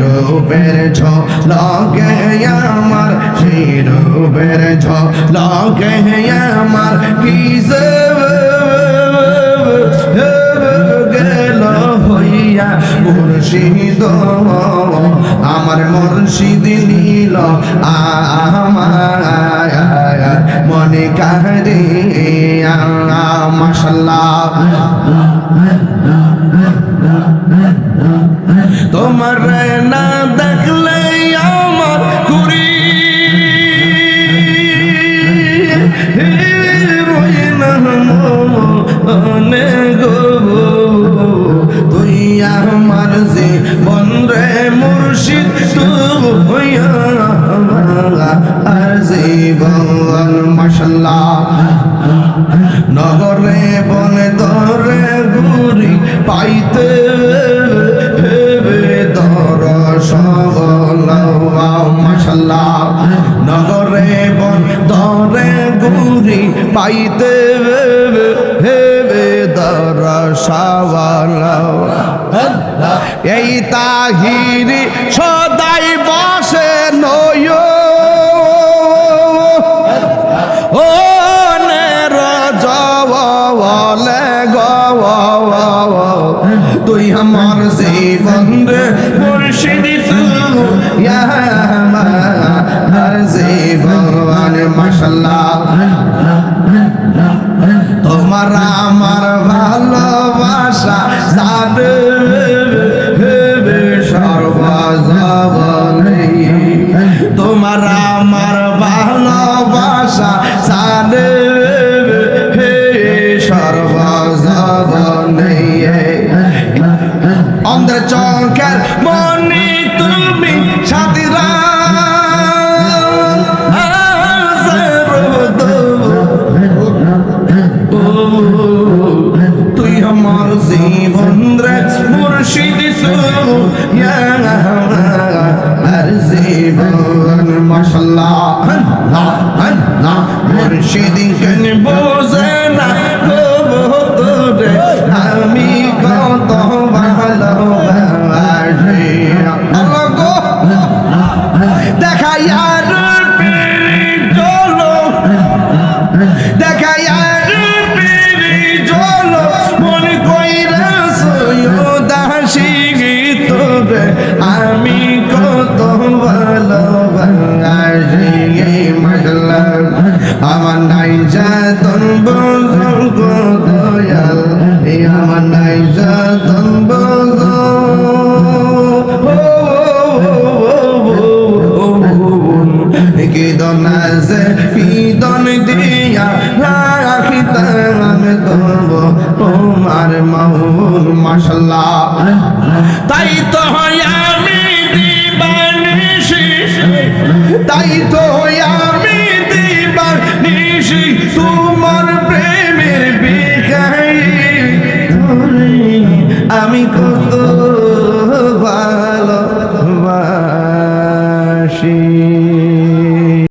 রূপের ঝলকে আমার সেই রূপের ঝলকে আমার। কি গেল হইয়া মুর্শিদ, আমার মুর্শিদ নীল আমার মনে কারে মাসাল্লাহ তোমার না দেখলে আমার কুড়ি রই না নগরে বন দরে গুরি পাইতে হেবে ভেবে দর এই তাহিরি সদাই বসে নয় জীবন মুর্শিদ তুই আমার জীবন মাশাল্লাহ তোমার আমার ভালোবাসা জানে সর্বজবনে তোমার আমার ভালোবাসা অন্ধের চঙ্কের মনি তুমি তুই আমার জীবন রে মুর্শিদ আমার নাই যাতন বুঝুক দয়াল আমার নাই যাতন বুঝুক তোমার মাহুর মশলা তাই তো আমি দিবানিশি তাই তো আমি দিবানিশি তোমার প্রেমের বিখাই আমি কত